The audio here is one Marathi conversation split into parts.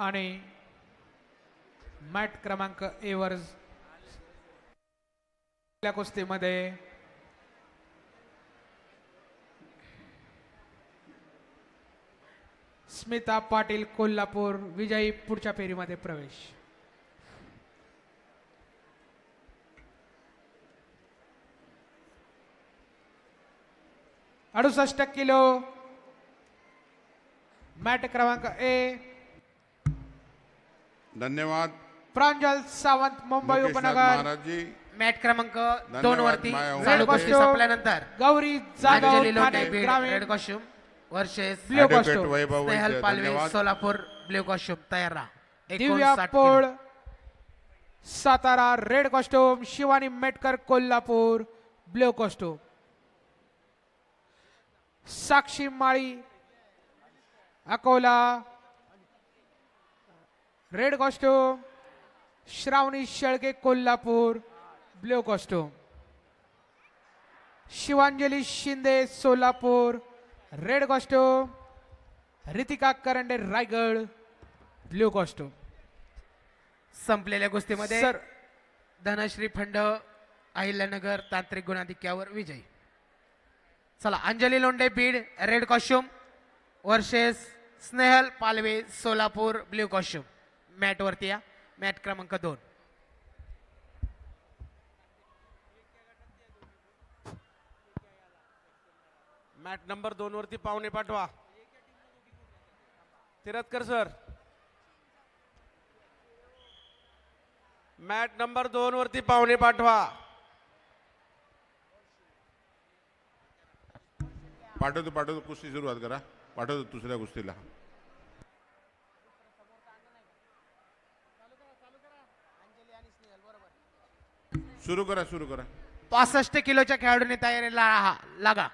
आणि मॅट क्रमांक ए आपल्या कुस्तीमध्ये स्मिता पाटील कोल्हापूर विजयी पुढच्या फेरीमध्ये प्रवेश. अडुसष्ट किलो मॅट क्रमांक ए धन्यवाद. प्रांजल सावंत मुंबई उपनगर. महाराज जी मॅट क्रमांक दोन वरती. माया चालू. कुस्ती संपल्यानंतर. गौरी जाधव अंजली लोंढे ठाणे बीड ग्रामीण. Red costume versus blue costume Vaibhav Snehal Vaidya Palve धन्यवाद. सोलापूर ब्ल्यू कॉस्ट्युम तयार राहा. Divya 59 Pol kilo. Satara red costume Shivani Metkar Kolhapur blue costume Sakshi Mali Akola red costume Shravani Shelke Kolhapur blue costume Shivanjali Shinde Solapur red costume Ritika Karande Raigad blue costume संपलेल्या कुस्तीमध्ये सर. धनश्री फंड अहिल्यानगर तांत्रिक गुणाधिक्यावर विजयी. चला Anjali Londhe Beed red costume. Versus Snehal Palve Solapur blue costume. Mat वरती या. मॅट क्रमांक दोन. मॅट नंबर दोन वरती पाहुणे पाठवा. तिरतकर सर. मॅट नंबर दोन वरती पाहुणे पाठवा. पाठवतो पाठवतो कुस्ती सुरुवात करा. पाठवतो दुसऱ्या कुस्तीला. सुरू करा सुरू करा. पासष्ट किलोच्या खेळाडूने तयारीला राहा लागा.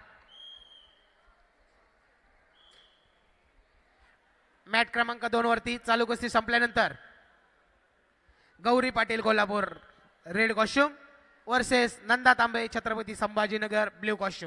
मॅट क्रमांक दोन वरती चालू कुस्ती संपल्यानंतर Gauri Patil Kolhapur red costume versus Nanda Tambe Chhatrapati Sambhajinagar blue costume.